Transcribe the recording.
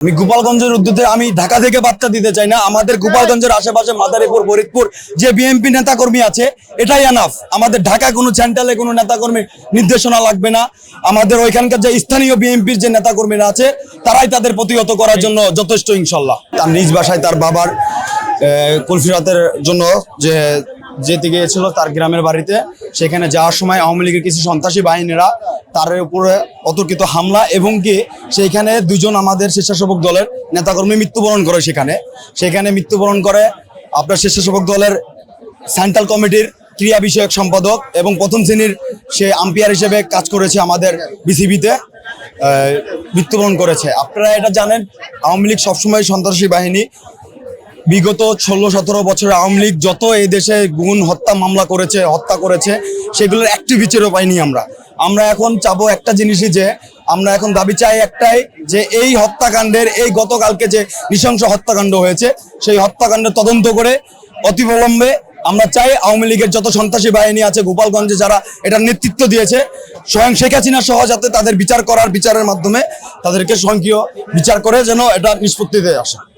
আমি গোপালগঞ্জের উদ্যোগে আমি ঢাকা থেকে বার্তা দিতে চাই না। আমাদের গোপালগঞ্জের আশেপাশে মাদারীপুর, ফরিদপুর যে বিএনপি নেতাকর্মী আছে, এটাই এনাফ আমাদের ঢাকা কোনো সেন্ট্রালে কোনো নেতাকর্মীর নির্দেশনা লাগবে না। আমাদের ওইখানকার যে স্থানীয় বিএনপির যে নেতাকর্মীরা আছে, তারাই তাদের প্রতিহত করার জন্য যথেষ্ট, ইনশাল্লাহ। তার নিজ বাসায় তার বাবার কুলফিরাতের জন্য যে যেতে গিয়েছিল তার গ্রামের বাড়িতে। সেখানে যাওয়ার সময় আওয়ামী লীগের কিছু সন্ত্রাসী বাহিনীরা তার উপরে অতর্কিত হামলা এবং কি সেইখানে দুজন আমাদের স্বেচ্ছাসেবক দলের নেতাকর্মী মৃত্যুবরণ করে সেখানে। সেখানে মৃত্যুবরণ করে আপনার স্বেচ্ছাসেবক দলের সেন্ট্রাল কমিটির ক্রিয়া বিষয়ক সম্পাদক এবং প্রথম শ্রেণির সে আম্পায়ার হিসেবে কাজ করেছে আমাদের বিসিবিতে মৃত্যুবরণ করেছে। আপনারা এটা জানেন, আওয়ামী লীগ সবসময় সন্ত্রাসী বাহিনী বিগত ষোলো সতেরো বছর আওয়ামী লীগ যত এই দেশে গুণ হত্যা মামলা করেছে, হত্যা করেছে, সেগুলোর একটি বিচারও পাইনি আমরা। আমরা এখন চাবো একটা জিনিসই যে, আমরা এখন দাবি চাই একটাই যে এই হত্যাকাণ্ডের, এই গতকালকে যে নৃশংস হত্যাকাণ্ড হয়েছে, সেই হত্যাকাণ্ডের তদন্ত করে অতিবিলম্বে আমরা চাই আওয়ামী লীগের যত সন্ত্রাসী বাহিনী আছে, গোপালগঞ্জে যারা এটার নেতৃত্ব দিয়েছে, স্বয়ং শেখ হাসিনা সহ যাতে তাদের বিচার করার বিচারের মাধ্যমে তাদেরকে স্বয়ংক্রিয় বিচার করে যেন এটা নিষ্পত্তিতে আসে।